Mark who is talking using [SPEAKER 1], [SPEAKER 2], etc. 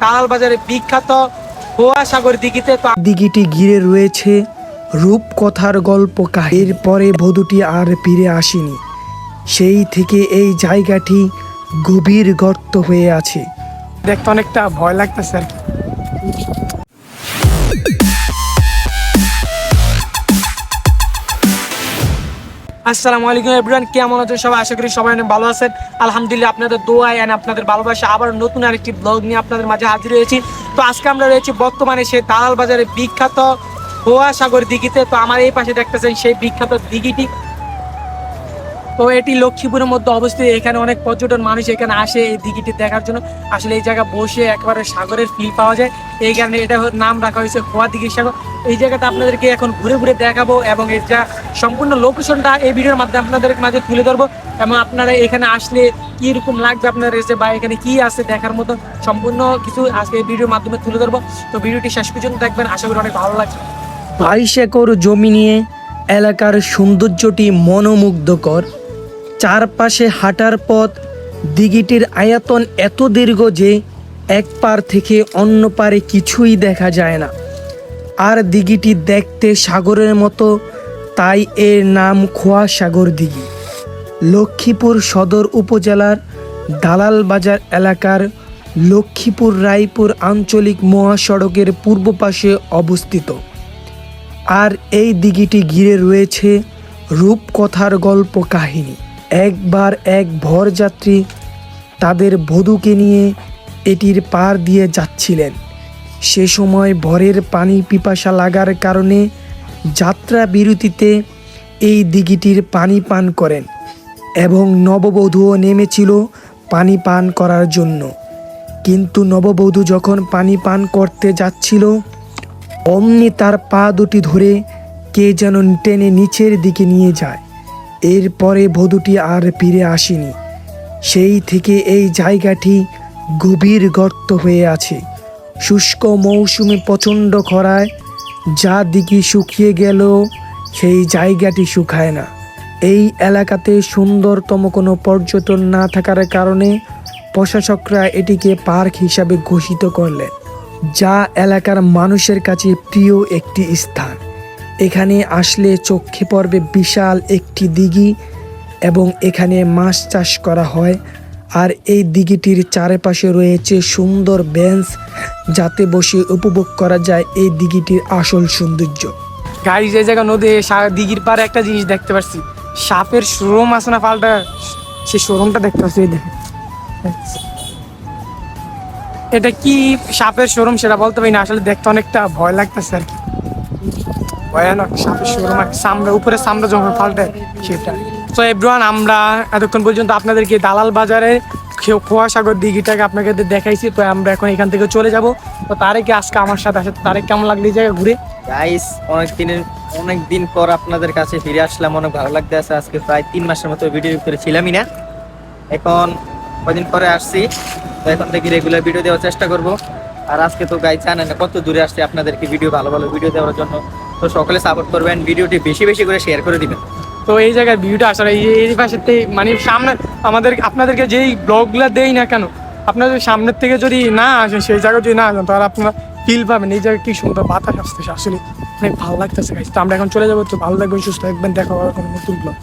[SPEAKER 1] দালাল বাজারে বিখ্যাত হোয়া সাগর দিঘিতে
[SPEAKER 2] দিঘিটি ঘিরে রয়েছে রূপকথার গল্প কাহির পরে বধূটি আর ফিরে আসেনি। সেই থেকে এই জায়গাটি গভীর গর্ত হয়ে আছে।
[SPEAKER 1] দেখতে অনেকটা ভয় লাগতেছে আর কি। আসসালামু আলাইকুম এভরিওয়ান কেমন আছেন সবাই? আশা করি সবাই অনেক ভালো আছেন। আলহামদুলিল্লাহ আপনাদের দোয়া এন্ড আপনাদের ভালোবাসা আবার নতুন আরেকটি ব্লগ নিয়ে আপনাদের মাঝে হাজির হয়েছি। তো আজকে আমরা রয়েছি বর্তমানে সেই দালাল বাজারে বিখ্যাত হোয়া সাগর দিঘিতে। তো আমার এই পাশে দেখতেছেন সেই বিখ্যাত দিঘিটি। তো এটি লক্ষ্মীপুরের মধ্যে অবস্থিত। এখানে অনেক পর্যটন মানুষ এখানে আসে এই দিঘিটি দেখার জন্য। আসলে এই জায়গা বসে একবারে সাগরের ফিল পাওয়া যায়। এই কারণে এটা নাম রাখা হয়েছে খোয়া দিঘির সাগর। এই জায়গাটা আপনাদেরকে এখন ঘুরে ঘুরে দেখাবো এবং যা সম্পূর্ণ লোকেশনটা এই ভিডিওর মাধ্যমে আপনাদের মাঝে তুলে ধরবো। এবং আপনারা এখানে আসলে কি রকম লাগবে আপনার এসে বা এখানে কি আছে দেখার মতো সম্পূর্ণ কিছু আজকে এই ভিডিওর মাধ্যমে তুলে ধরবো। তো ভিডিওটি শেষ পর্যন্ত দেখবেন। আশা করি অনেক ভালো লাগছে
[SPEAKER 2] বাইশ একর জমি নিয়ে এলাকার সৌন্দর্যটি মনোমুগ্ধকর। চারপাশে হাঁটার পথ, দিঘিটির আয়তন এত দীর্ঘ যে এক পার থেকে অন্য পারে কিছুই দেখা যায় না। আর দিঘিটি দেখতে সাগরের মতো, তাই এর নাম খোয়া সাগর দিঘি। লক্ষ্মীপুর সদর উপজেলার দালাল বাজার এলাকার লক্ষ্মীপুর রায়পুর আঞ্চলিক মহাসড়কের পূর্ব পাশে অবস্থিত। আর এই দিঘিটি ঘিরে রয়েছে রূপকথার গল্প কাহিনী। একবার এক ভরযাত্রী তাদের বধূকে নিয়ে এটির পার দিয়ে যাচ্ছিলেন। সে সময় ভরের পানি পিপাসা লাগার কারণে যাত্রা বিরতিতে এই দিঘিটির পানি পান করেন এবং নববধূও নেমেছিল পানি পান করার জন্য। কিন্তু নববধূ যখন পানি পান করতে যাচ্ছিল, অমনি তার পা দুটি ধরে কে যেন টেনে নিচের দিকে নিয়ে যায়। এরপরে বধূটি আর ফিরে আসেনি। সেই থেকে এই জায়গাটি গভীর গর্ত হয়ে আছে। শুষ্ক মৌসুমে প্রচণ্ড খরায় যা দিকে শুকিয়ে গেল, সেই জায়গাটি শুকায় না। এই এলাকাতে সুন্দরতম কোনো পর্যটন না থাকার কারণে প্রশাসকরা এটিকে পার্ক হিসাবে ঘোষিত করলেন, যা এলাকার মানুষের কাছে প্রিয় একটি স্থান। এখানে আসলে চোখে পড়বে বিশাল একটি দিঘি এবং এখানে মাছ চাষ করা হয়। আর এই দিঘিটির চারপাশে রয়েছে সুন্দর বেঞ্চ যাতে বসে উপভোগ করা যায় এই দিঘিটির আসল সৌন্দর্য।
[SPEAKER 1] গাড়ি যে জায়গা নদী, সা- দিঘির পারে একটা জিনিস দেখতে পাচ্ছি সাপের শোরুম আছে না পাল্টা? সেই শোরুমটা দেখতে পাচ্ছি। এটা কি সাপের শোরুম সেটা বলতে পারি না, আসলে দেখতে অনেকটা ভয় লাগতেছে আর কি। ভয়ানক সাপের শোরুম সামনে উপরে সামনে যখন পাল্টায়, সেটা। তো এভরিওয়ান আমরা এতক্ষণ পর্যন্ত আপনাদেরকে দালাল বাজারের খে- খোয়া দিঘিটাকে আপনাকে দেখাইছি, তো আমরা এখন এখান থেকে চলে যাব। তো তারেকে আজকে আমার সাথে আসে তারেক, কেমন লাগল এই জায়গায় ঘুরে?
[SPEAKER 3] গাইস অনেক দিনের অনেক দিন পর আপনাদের কাছে ফিরে আসলাম। অনেক ভালো লাগতে আছে। আজকে প্রায় তিন মাসের মতো ভিডিও করে ছিলামই না। এখন কদিন পরে আসছি। তো এখন থেকে রেগুলার ভিডিও দেওয়ার চেষ্টা করব। আর আজকে তো গাই জানেন কত দূরে আসছে আপনাদেরকে ভিডিও ভালো ভালো ভিডিও দেওয়ার জন্য। তো সকলে সাপোর্ট করবেন, ভিডিওটি বেশি বেশি করে শেয়ার করে দিবেন
[SPEAKER 1] তো এই জায়গায় ভিউটা আসার এই এই পাশেতে মানে সামনে আমাদের আপনাদেরকে যেই ব্লগগুলো দেই না কেন, আপনাদের সামনের থেকে যদি না আসেন সেই জায়গায় যদি না আসেন, তাহলে আপনারা ফিল পাবেন, এই জায়গায় কি সুন্দর বাতাস আসতেছে, আসলে অনেক ভালো লাগতেছে। তো আমরা এখন চলে যাব, তো ভালো লাগবে সুস্থ থাকবেন, দেখা হবে কোনো নতুন ব্লগ